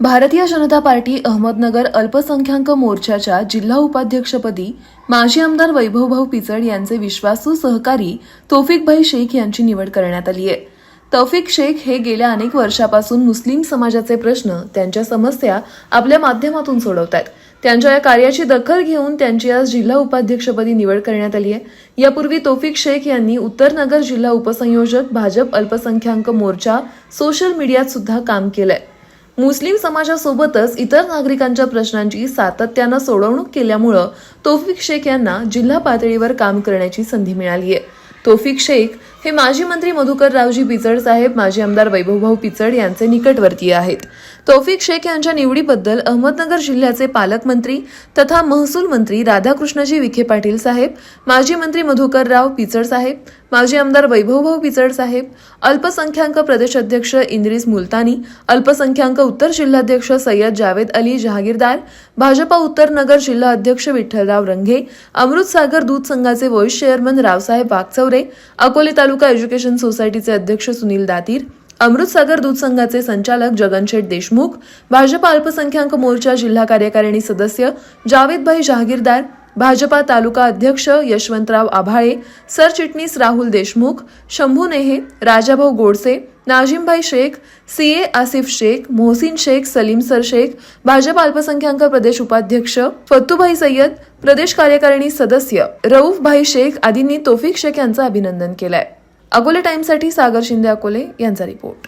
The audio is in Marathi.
भारतीय जनता पार्टी अहमदनगर अल्पसंख्याक मोर्चाच्या जिल्हा उपाध्यक्षपदी माजी आमदार वैभवभाऊ पिचड यांचे विश्वासू सहकारी तौफिकभाई शेख यांची निवड करण्यात आली आहे. तौफिक शेख हे गेल्या अनेक वर्षापासून मुस्लिम समाजाचे प्रश्न त्यांच्या समस्या आपल्या माध्यमातून सोडवत आहेत त्यांच्या या कार्याची दखल घेऊन त्यांची आज जिल्हा उपाध्यक्षपदी निवड करण्यात आली आहे. यापूर्वी तौफिक शेख यांनी उत्तरनगर जिल्हा उपसंयोजक भाजप अल्पसंख्याक मोर्चा सोशल मीडियात सुद्धा काम केलंय. मुस्लिम समाजासोबतच इतर नागरिकांच्या प्रश्नांची सातत्यानं सोडवणूक केल्यामुळं तौफिक शेख यांना जिल्हा पातळीवर काम करण्याची संधी मिळाली आहे तौफिक शेख हे माजी मंत्री मधुकर रावजी पिचड साहेब माजी आमदार वैभवभाऊ पिचड यांचे निकटवर्तीय आहेत. तौफिक शेख यांच्या निवडीबद्दल अहमदनगर जिल्ह्याचे पालकमंत्री तथा महसूल मंत्री राधाकृष्णजी विखे पाटील साहेब माजी मंत्री मधुकरराव पिचड साहेब माजी आमदार वैभवभाऊ पिचड साहेब अल्पसंख्याक प्रदेश अध्यक्ष इंद्रिस मुलतानी अल्पसंख्याक उत्तर जिल्हाध्यक्ष सय्यद जावेद अली जहागीरदार भाजपा उत्तर नगर जिल्हा अध्यक्ष विठ्ठलराव रंघे अमृतसागर दूध संघाचे vice chairman Raosaheb Wagchaure Akole taluka education सोसायटीचे अध्यक्ष सुनील दातीर अमृतसागर दूध संघाचे संचालक जगनशेठ देशमुख भाजपा अल्पसंख्याक मोर्चा जिल्हा कार्यकारिणी सदस्य जावेदभाई जहागीरदार भाजपा तालुका अध्यक्ष यशवंतराव आभाळे सरचिटणीस राहुल देशमुख शंभू नेहे राजाभाऊ गोडसे नाजीमभाई शेख सीए आसिफ शेख मोहसिन शेख सलीम सर शेख भाजपा अल्पसंख्याक प्रदेश उपाध्यक्ष फत्तूभाई सय्यद प्रदेश कार्यकारिणी सदस्य रऊफ भाई शेख आदींनी तोफिक शेख यांचं अभिनंदन केलंय. अकोले टाइम्ससाठी सागर शिंदे अकोले यांचा रिपोर्ट.